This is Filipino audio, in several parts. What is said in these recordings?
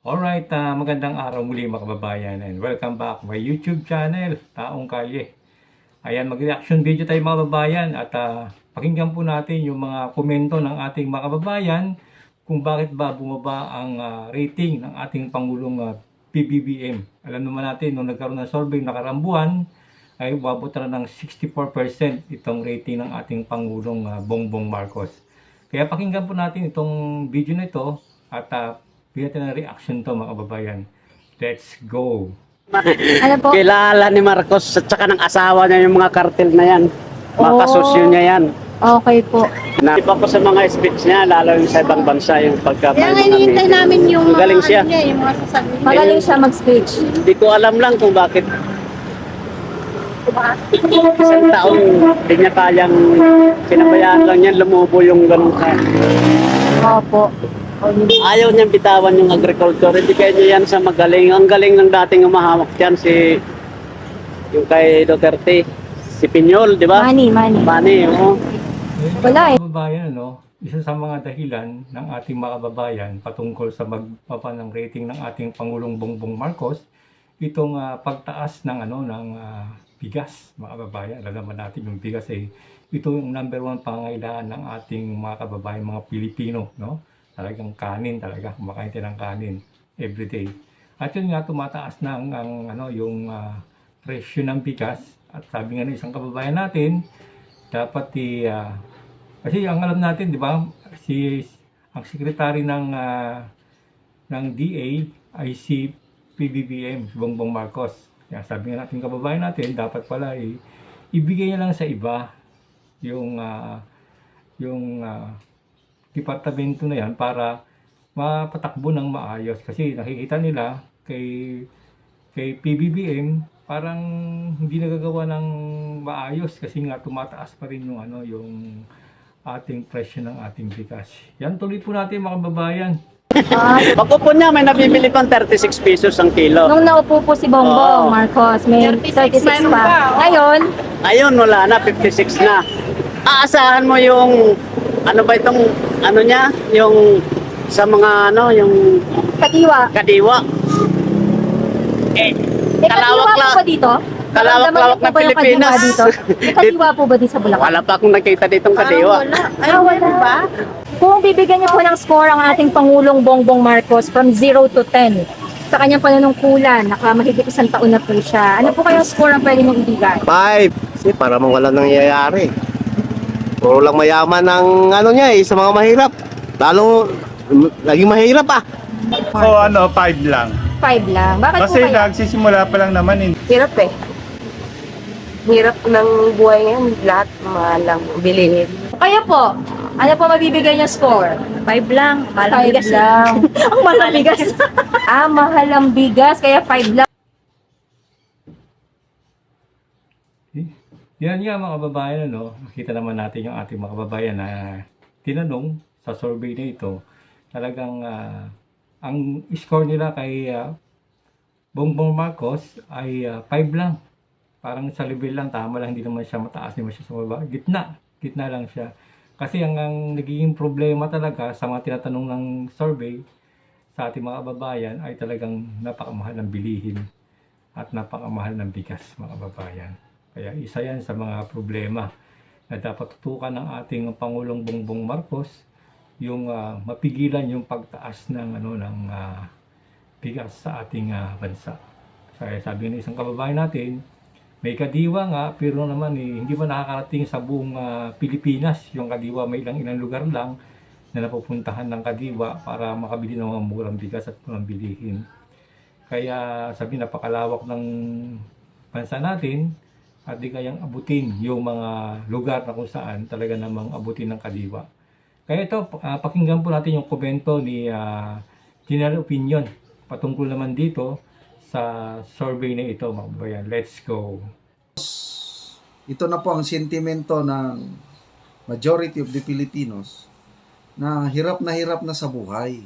Alright, ah, magandang araw muli mga kababayan and welcome back my YouTube channel, Taong Kalye. Ayan, mag-reaction video tayo mga kababayan at ah, pakinggan po natin yung mga komento ng ating mga kababayan kung bakit ba bumaba ang ah, rating ng ating Pangulong ah, PBBM. Alam naman natin, nung nagkaroon ng survey nakarambuan, ay umabot na ng 64% itong rating ng ating Pangulong ah, Bongbong Marcos. Kaya pakinggan po natin itong video na ito at uh, natin ng reaction to mga kababayan. Let's go! Ano po? Kilala ni Marcos at saka ng asawa niya yung mga kartel na yan. Mga Oh. kasosyo niya yan. Okay po. Na, iba ko sa mga speech niya, lalo yung sa ibang bansa, yung pagka Kaya nga may hinihintay namin yung mga Magaling siya. ano niya, yung mga sasabihin. Magaling siya mag-speech. Hindi ko alam lang kung bakit isang taon hindi niya kayang sinabayaan lang yan, lumubo yung ganun ka. Opo. Ayaw niyang bitawan yung agriculture, hindi kaya niya yan sa magaling. Ang galing ng dating umahawak dyan si yung kay Duterte, si Pinyol, di ba? Money, money. Mani, oo. Wala eh. Mga kababayan, ano, isa sa mga dahilan ng ating mga kababayan patungkol sa magbaba ng rating ng ating Pangulong Bongbong Marcos, itong ah, pagtaas ng ano ng ah, bigas, mga kababayan. Alam naman natin yung bigas ay ito yung number one pangangailangan ng ating mga kababayan, mga Pilipino, no? Talagang kanin talaga, kumakain tayo ng kanin everyday. At yun nga, tumataas na ang, ang, ano, yung ah, presyo ng bigas. At sabi nga ng isang kababayan natin, dapat i ah, kasi ang alam natin, di ba, si ang sekretary ng ah, ng DA ay si PBBM, si Bongbong Marcos. Kaya sabi nga natin kababayan natin, dapat pala i ibigay niya lang sa iba yung ah, yung ah, departamento na yan para mapatakbo ng maayos kasi nakikita nila kay kay PBBM parang hindi nagagawa ng maayos kasi nga tumataas pa rin yung ano yung ating presyo ng ating bigas. Yan tuloy po natin mga kababayan. Ah, Pagkupo niya, may nabibili pang 36 pesos ang kilo. nung naupo po si Bongbong Oo. Marcos, may 36 36 man pa. Ngayon, Ngayon, wala na, 56 na. Aasahan mo yung, ano ba itong, ano niya, yung, sa mga, ano, yung katiwa. kadiwa. Eh, Eh, kalawak po lang. ba dito? Kalawak-lawak Naramdaman niyo po na ba yung katiwa Pilipinas. Dito? May katiwa po ba dito sa Bulacan? wala pa akong nakita ditong kadiwa. Ay, wala ba? Kung bibigyan niyo po ng score ang ating Pangulong Bongbong Marcos from 0 to 10 sa kanyang panunungkulan, nakamahigit isang taon na po siya. Ano po kayong score ang pwede mong ibigay? Five. Kasi para mong wala nangyayari. Puro lang mayaman ang ano niya eh, sa mga mahirap. Lalo, laging mahirap ah. So ano, 5 lang. 5 lang. Bakit Kasi po kaya? nagsisimula pa lang naman eh. Hirap eh. Hirap ng buhay ngayon, lahat mahal lang bilihin. Kaya po, ano po mabibigay niyo score? 5 lang, mahal ang 5 bigas. lang. ang mahal ang bigas. ah, mahal ang bigas, kaya 5 lang. Yan nga mga kababayan, ano, nakita naman natin yung ating mga kababayan na tinanong sa survey na ito, talagang ah, ang score nila kay ah, Bongbong Marcos ay 5 lang. Parang sa level lang, tama lang, hindi naman siya mataas, hindi naman siya sa baba. Gitna, gitna lang siya. Kasi ang, ang nagiging problema talaga sa mga tinatanong ng survey sa ating mga kababayan ay talagang napakamahal ng bilihin at napakamahal ng bigas mga kababayan. Kaya isa yan sa mga problema na dapat tutukan ng ating Pangulong Bongbong Marcos yung ah, mapigilan yung pagtaas ng ano ng ah, bigas sa ating ah, bansa. Kaya sabi ng isang kababayan natin, may kadiwa nga pero naman eh, hindi pa nakakarating sa buong ah, Pilipinas. Yung kadiwa may ilang ilang lugar lang na napupuntahan ng kadiwa para makabili ng mga murang bigas at murang bilihin. Kaya sabi napakalawak ng bansa natin at di kayang abutin yung mga lugar na kung saan talaga namang abutin ng kadiwa. Kaya ito, ah, pakinggan po natin yung komento ni ah, General Opinion patungkol naman dito sa survey na ito, mga kababayan. Let's go! ito na po ang sentimento ng majority of the Filipinos na hirap na hirap na sa buhay.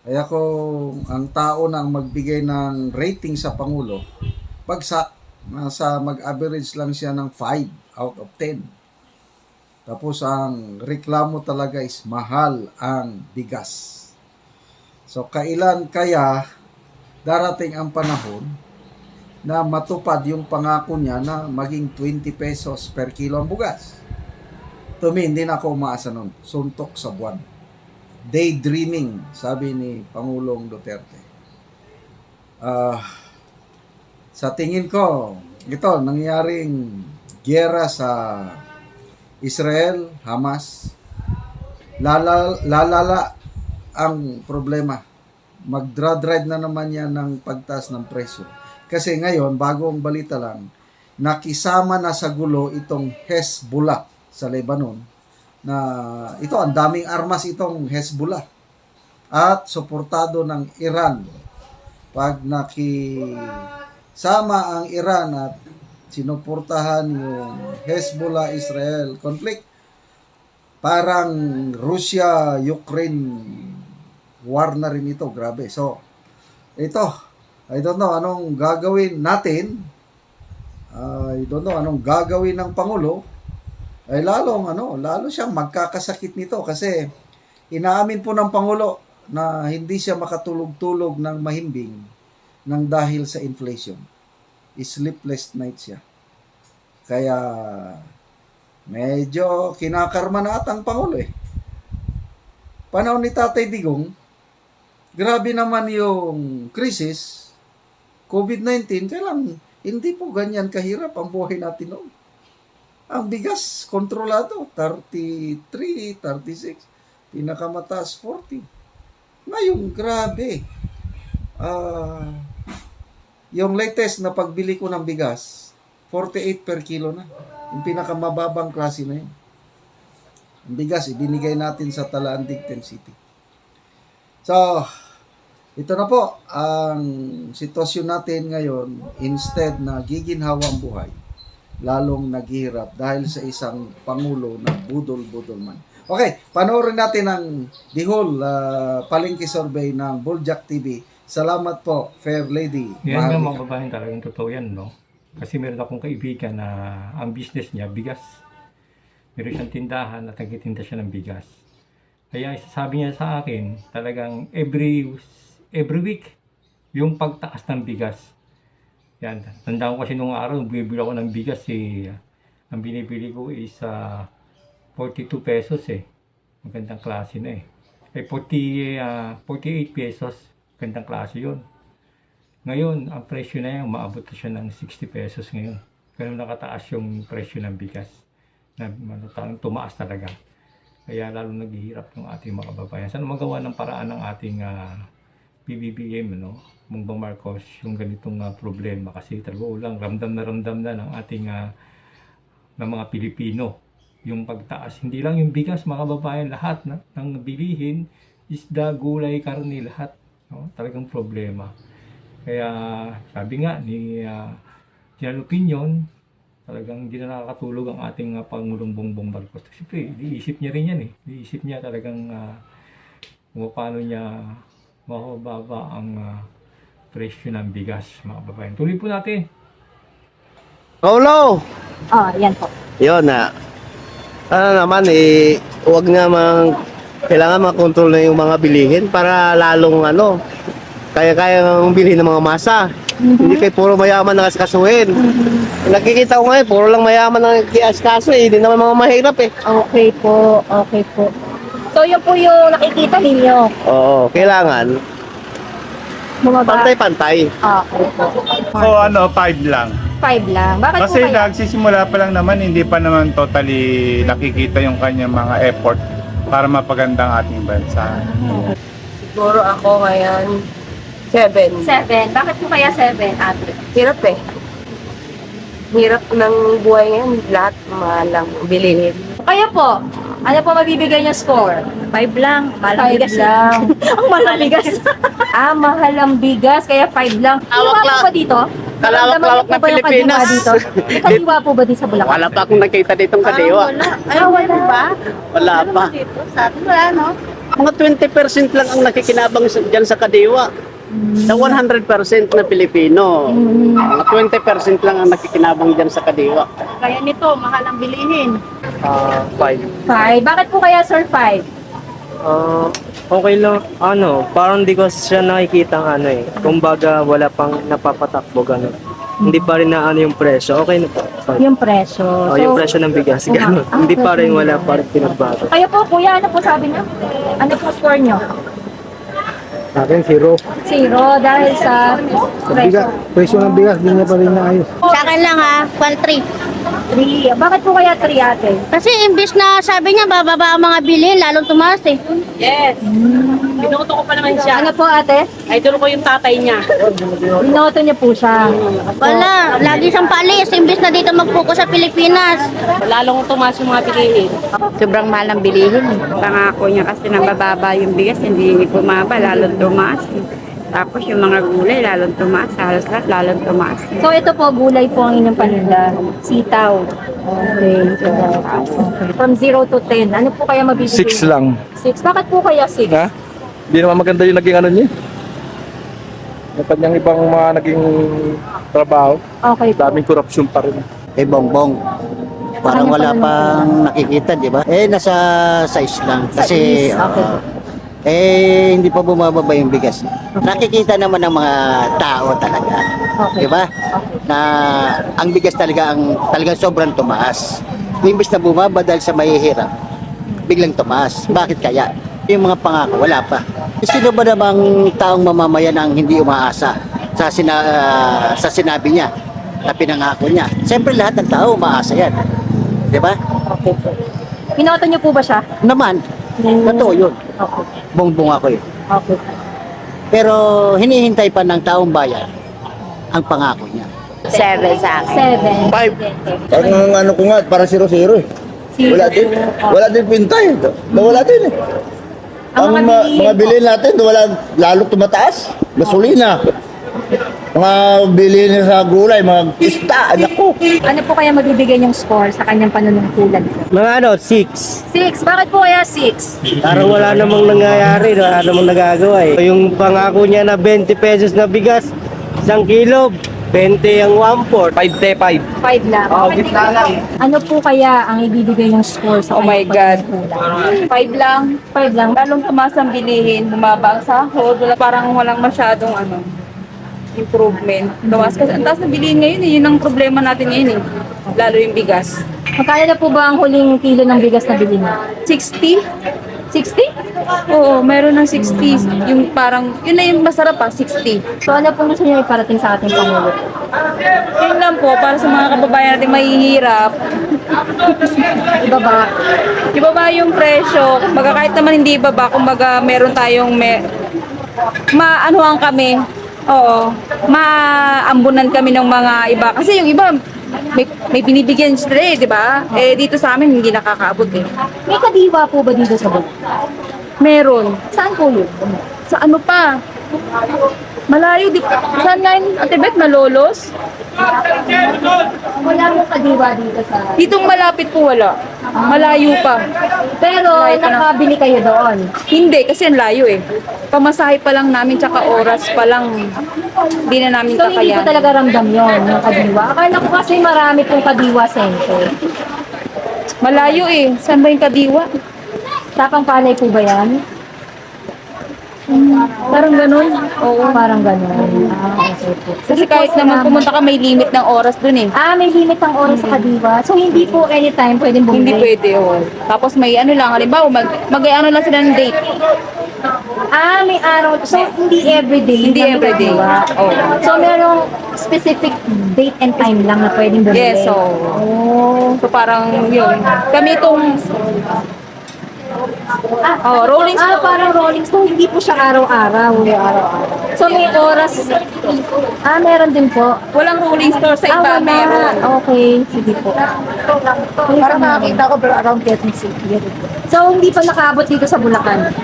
Kaya kung ang tao na ang magbigay ng rating sa Pangulo, bagsak, nasa mag-average lang siya ng 5 out of 10. Tapos ang reklamo talaga is mahal ang bigas. So, kailan kaya darating ang panahon na matupad yung pangako niya na maging 20 pesos per kilo ang bugas? To me, hindi na ako umaasa nun. Suntok sa buwan. Daydreaming, sabi ni Pangulong Duterte. Ah, sa tingin ko, ito, nangyaring gera sa Israel, Hamas, lala, lalala ang problema. Magdra-drive na naman yan ng pagtaas ng presyo. Kasi ngayon, bagong balita lang, nakisama na sa gulo itong Hezbollah sa Lebanon na ito, ang daming armas itong Hezbollah at suportado ng Iran. Pag nakisama ang Iran at sinuportahan yung Hezbollah-Israel conflict, parang Russia-Ukraine war na rin ito. Grabe. So, ito, I don't know anong gagawin natin. I don't know anong gagawin ng Pangulo. Ay lalong ano, lalo siyang magkakasakit nito kasi inaamin po ng Pangulo na hindi siya makatulog-tulog ng mahimbing ng dahil sa inflation. Sleepless night siya. Kaya medyo kinakarma na atang Pangulo eh. Panahon ni Tatay Digong, grabe naman yung krisis, COVID-19, kailang hindi po ganyan kahirap ang buhay natin noon. Ang bigas, kontrolado, 33, 36, pinakamataas, 40. Ngayon, grabe. Ah, yung latest na pagbili ko ng bigas, 48 per kilo na. Yung pinakamababang klase na yun. Ang bigas, ibinigay natin sa Talaan Digten City. So, ito na po ang sitwasyon natin ngayon. Instead na giginhawa ang buhay, lalong naghihirap dahil sa isang pangulo na budol-budol man. Okay, panoorin natin ang the whole uh, palengke survey ng Buljak TV. Salamat po, Fair Lady. Yan Maharlika. mga babaeng talagang totoo yan, no? Kasi meron akong kaibigan na ang business niya, bigas. Meron siyang tindahan at nagtitinda siya ng bigas. Kaya sabi niya sa akin, talagang every every week, yung pagtaas ng bigas. Yan. Tandaan ko kasi nung araw, bumibili ako ng bigas, eh, ang binibili ko is ah, 42 pesos eh. Magandang klase na eh. Eh, 40, ah, 48 pesos, magandang klase yun. Ngayon, ang presyo na yan, maabot na siya ng 60 pesos ngayon. Ganun nakataas yung presyo ng bigas. Na ano, talagang tumaas talaga. Kaya lalo naghihirap yung ating mga kababayan. Sana magawa ng paraan ng ating ah, PBBM, ano, Bongbong Marcos, yung ganitong ah, problema. Kasi talaga ulang, ramdam na ramdam na ng ating ah, ng mga Pilipino yung pagtaas. Hindi lang yung bigas, mga kababayan, lahat na, ng bilihin, isda, gulay, karne, lahat. No? Talagang problema. Kaya sabi nga ni uh, General Opinion, talagang hindi na nakakatulog ang ating uh, Pangulong Bongbong Marcos. Siyempre, iisip niya rin yan eh. Iisip niya talagang uh, kung paano niya mababa ang ah, presyo ng bigas, mga babayan. Tuloy po natin. Paulo! Ah, yan po. Yun na. Ano naman eh, huwag nga mang, kailangan makontrol na yung mga bilihin para lalong ano, kaya-kaya ng bilhin ng mga masa. Hindi kayo puro mayaman na kaskasuhin. Nakikita ko ngayon, puro lang mayaman ang kiaskaso eh, hindi naman mga mahirap eh. Okay po, okay po. So, yun po yung nakikita ninyo. Oo, kailangan Bumaba. pantay-pantay. Ah, okay po. So ano, 5 lang. Five lang. Bakit Kasi po kaya? nagsisimula pa lang naman, hindi pa naman totally nakikita yung kanyang mga effort para mapaganda ang ating bansa. Siguro ako ngayon, seven. Seven. Bakit po kaya seven, ate? Hirap eh. Hirap ng buhay ngayon, lahat mahal lang bilihin. Kaya po, ano po mabibigay niyo score? Five lang. Malang Five bigas lang. Ang bigas. ah, mahal ang bigas, kaya five lang. Po Lawak-lawak. ba dito? Kalawak-lawak ng Pilipinas. dito? May kadiwa po ba dito sa Bulacan? Wala pa akong nakita ditong kadiwa. Ay, wala ba? Wala pa. Dito, sa atin wala, no? Mga 20% lang ang nakikinabang sa- dyan sa kadiwa. Sa 100% na Pilipino, mga 20% lang ang nakikinabang dyan sa kadiwa. Kaya nito, mahal ang bilihin. Ah, five. Five. Bakit po kaya, sir, five? Ah, okay lang. Ano, parang di ko siya nakikita ano eh. Kumbaga wala pang napapatakbo ganun. Hindi pa rin na ano yung presyo. Okay na po. Fine. Yung presyo. Oh, So, yung presyo ng bigas, ganun. Ah, Hindi pa rin okay. wala pa rin pinagbago. Kayo po, kuya, ano po sabi niyo? Ano po score niyo? Sa akin, zero. Zero dahil sa presyo. presyo ng bigas, di niya pa rin naayos. Sa akin lang ha, 1-3. Three. Bakit po kaya three ate? Kasi imbis na sabi niya bababa ang mga bilhin, lalong tumaas eh. Yes. Binoto ko pa naman siya. Ano po ate? Idol ko yung tatay niya. Binoto niyo po siya. Wala, lagi siyang palis. Imbis na dito mag-focus sa Pilipinas. Lalong tumaas yung mga bilihin. Sobrang mahal ang bilihin. Pangako niya kasi na bababa yung bigas, hindi bumaba, lalong tumaas. Tapos yung mga gulay, lalong tumaas. Halos lahat, lalong tumaas. So ito po, gulay po ang inyong paninda. Sitaw. Okay. okay. From 0 to 10, ano po kaya mabibigay? Six lang. 6. Bakit po kaya 6? Ha? Hindi naman maganda yung naging ano niya. Yung kanyang ibang mga naging trabaho. Okay po. Daming korupsyon pa rin. Eh, bongbong. Parang wala pang nakikita, di ba? Eh, nasa size lang. Sa Kasi, is, okay. Eh, hindi pa bumababa yung bigas. Nakikita naman ng mga tao talaga. Okay. Di ba? Na ang bigas talaga ang talagang sobrang tumaas. Imbis na bumaba dahil sa mahihirap, biglang tumaas. Bakit kaya? Yung mga pangako, wala pa. Sino ba namang taong mamamayan ang hindi umaasa sa, sina, ah, sa sinabi niya na pinangako niya? Siyempre lahat ng tao umaasa yan. Di ba? Okay. Binoto niyo po ba siya? Naman, totoo yun. Okay. Bongbong ako yun. Okay. Pero hinihintay pa ng taong bayan ang pangako niya. Seven sa akin. 7. Five. Ang ano ko nga, para zero-zero eh. Wala din. Wala din pintay. Nawala din eh. Ang mga po. bilhin natin, wala lalo tumataas. Gasolina. Mga bilhin sa gulay, mga isda, anak ko. Ano po kaya mabibigay niyong score sa kanyang panunungkulan po? Mga ano, six. 6. Bakit po kaya 6? Parang wala namang nangyayari, wala namang nagagawa eh. Yung pangako niya na 20 pesos na bigas, isang kilo, 20 ang 1 5 te 5. 5 lang. Oh, gitna lang. Ano po kaya ang ibibigay yung score sa Oh my kanyang God. panunungkulan? Five lang. 5 lang. Lalong tumaas ang bilihin, bumaba ang sahod, wala, parang walang masyadong ano, improvement. Tumaas kasi ang taas na bilihin ngayon eh, yun ang problema natin ngayon eh. Lalo yung bigas. Magkano na po ba ang huling kilo ng bigas na bilhin niyo? 60? 60? Oo, meron ng 60. Yung parang, yun na yung masarap pa, 60. So ano po gusto niyo iparating sa ating Pangulo? Yun lang po, para sa mga kababayan natin mahihirap, Ibaba. ibaba yung presyo. Baga kahit naman hindi ibaba, kumbaga meron tayong may, maanuhan kami. Oo, maambunan kami ng mga iba. Kasi yung iba, may, may binibigyan sila eh, di ba? Eh, dito sa amin, hindi nakakaabot eh. May kadiwa po ba dito sa bag? Meron. Saan po yun? Sa ano pa? Malayo, di, saan nga yun, Ate Beth, Malolos? Wala mo kadiwa dito sa... Ditong malapit po wala. Malayo pa. Pero Layo pa nakabili kayo doon. Hindi, kasi ang layo eh. Pamasahe pa lang namin, tsaka oras pa lang. Hindi na namin So hindi ko kakayanin. talaga ramdam yon yung kadiwa. Akala ko kasi marami pong kadiwa center. Malayo eh. Saan ba yung kadiwa? Tapang palay po ba yan? Parang ganun. Oo, parang gano'n. Ah, okay po. Kasi kahit naman pumunta ka, may limit ng oras dun eh. Ah, may limit ang oras sa kadiwa. So hindi po anytime pwedeng bumili. Hindi pwede, oh. Tapos may ano lang, halimbawa, mag, mag ano lang sila ng date. Ah, may araw. So hindi everyday. Hindi everyday. kadiwa. Oo. So merong specific date and time lang na pwedeng bumili. Yes, so. Oh. So parang yun. Kami itong, Oh, rolling Ah, stone. parang rolling stone. Hindi po siya araw-araw. So may oras. Ah, meron din po. walang rolling store sa iba, Ah, wala. meron. Okay, sige po. Parang nakakita ko pero around Quezon City. So, hindi pa nakaabot dito sa Bulacan?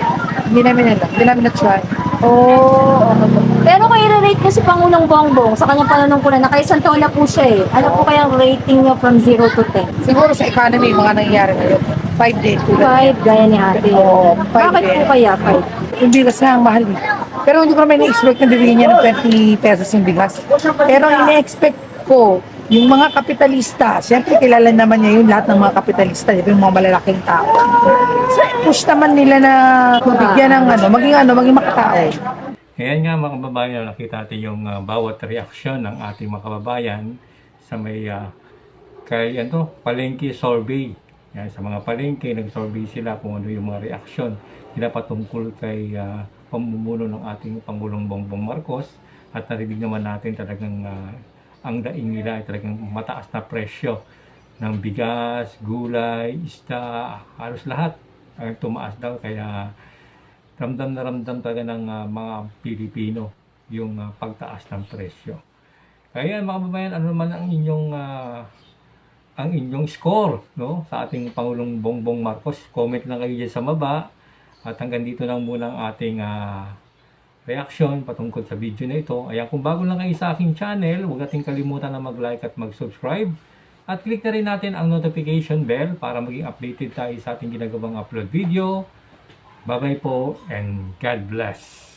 Hindi namin alam. Hindi namin na-try. Oh, i-rate niyo si Pangulong Bongbong sa kanyang pananungkulan na kay taon na po siya eh. Ano po kayang rating niyo from 0 to 10? Siguro sa economy, mga nangyayari ngayon. Five days. 5, gaya ni ate. Oo, five Bakit po kaya 5? Yung bigas na ang mahal. Pero hindi ko naman na-expect na bibigyan niya ng 20 pesos yung bigas. Pero ina-expect ko, yung mga kapitalista, siyempre kilala naman niya yung lahat ng mga kapitalista, di ba, yung mga malalaking tao. So, push naman nila na bigyan ng ano, maging ano, maging makatao. Ayan nga mga kababayan, nakita natin yung ah, bawat reaksyon ng ating mga kababayan sa may ah, kay ano, palengke survey. Yan, sa mga palengke, nag-survey sila kung ano yung mga reaksyon nila patungkol kay ah, pamumuno ng ating Pangulong Bongbong Marcos at narinig naman natin talagang ah, ang daing nila ay talagang mataas na presyo ng bigas, gulay, isda, halos lahat ay tumaas daw kaya ramdam na ramdam talaga ng ah, mga Pilipino yung ah, pagtaas ng presyo. Kaya mga kababayan, ano naman ang inyong ah, ang inyong score no sa ating Pangulong Bongbong Marcos? Comment lang kayo dyan sa baba. At hanggang dito lang muna ang ating ah, reaction patungkol sa video na ito. Ayan, kung bago lang kayo sa aking channel, huwag nating kalimutan na mag-like at mag-subscribe. At click na rin natin ang notification bell para maging updated tayo sa ating ginagawang upload video. Bye-bye po and God bless.